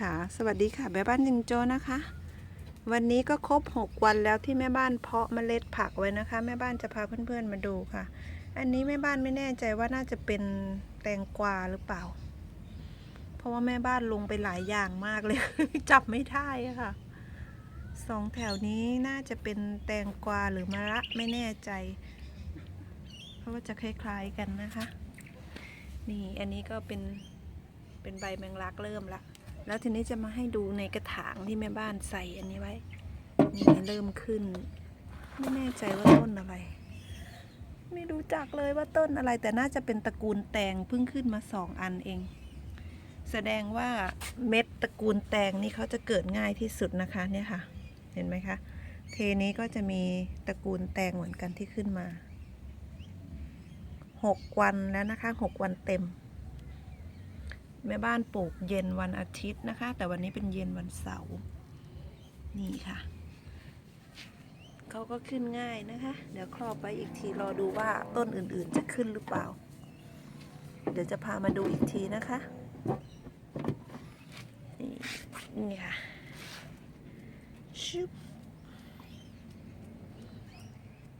ค่ะ สวัสดีค่ะ แม่บ้านจิงโจ้นะคะ วันนี้ก็ครบ 6 วันแล้วที่แม่บ้านเพาะเมล็ดผักไว้นะคะ แม่บ้านจะพาเพื่อนๆมาดูค่ะ อันนี้แม่บ้านไม่แน่ใจว่าน่าจะเป็นแตงกวาหรือเปล่า เพราะว่าแม่บ้านลงไปหลายอย่างมากเลย จับไม่ได้ะค่ะสองแถวนี้น่าจะเป็นแตงกวาหรือมะระไม่แน่ใจ เพราะว่าจะคล้ายๆกันนะคะ นี่อันนี้ก็เป็นเป็นใบแมงลักเริ่มละ แล้วทีนี้จะมาให้ดูในกระถางที่แม่บ้านใส่อันนี้ไว้ นี่เริ่มขึ้น ไม่แน่ใจว่าต้นอะไร ไม่รู้จักเลยว่าต้นอะไร แต่น่าจะเป็นตระกูลแตงเพิ่งขึ้นมาสองอันเอง แสดงว่าเม็ดตระกูลแตงนี่เขาจะเกิดง่ายที่สุดนะคะเนี่ยค่ะ เห็นไหมคะ เทนี้ก็จะมีตระกูลแตงเหมือนกันที่ขึ้นมาหกวันแล้วนะคะหกวันเต็ม แม่บ้านปลูกเย็นวันอาทิตย์นะคะ แต่วันนี้เป็นเย็นวันเสาร์นี่ค่ะเขาก็ขึ้นง่ายนะคะ เดี๋ยวครอบไว้อีกทีรอดูว่าต้นอื่นๆจะขึ้นหรือเปล่า เดี๋ยวจะพามาดูอีกทีนะคะนี่นี่ค่ะชึบ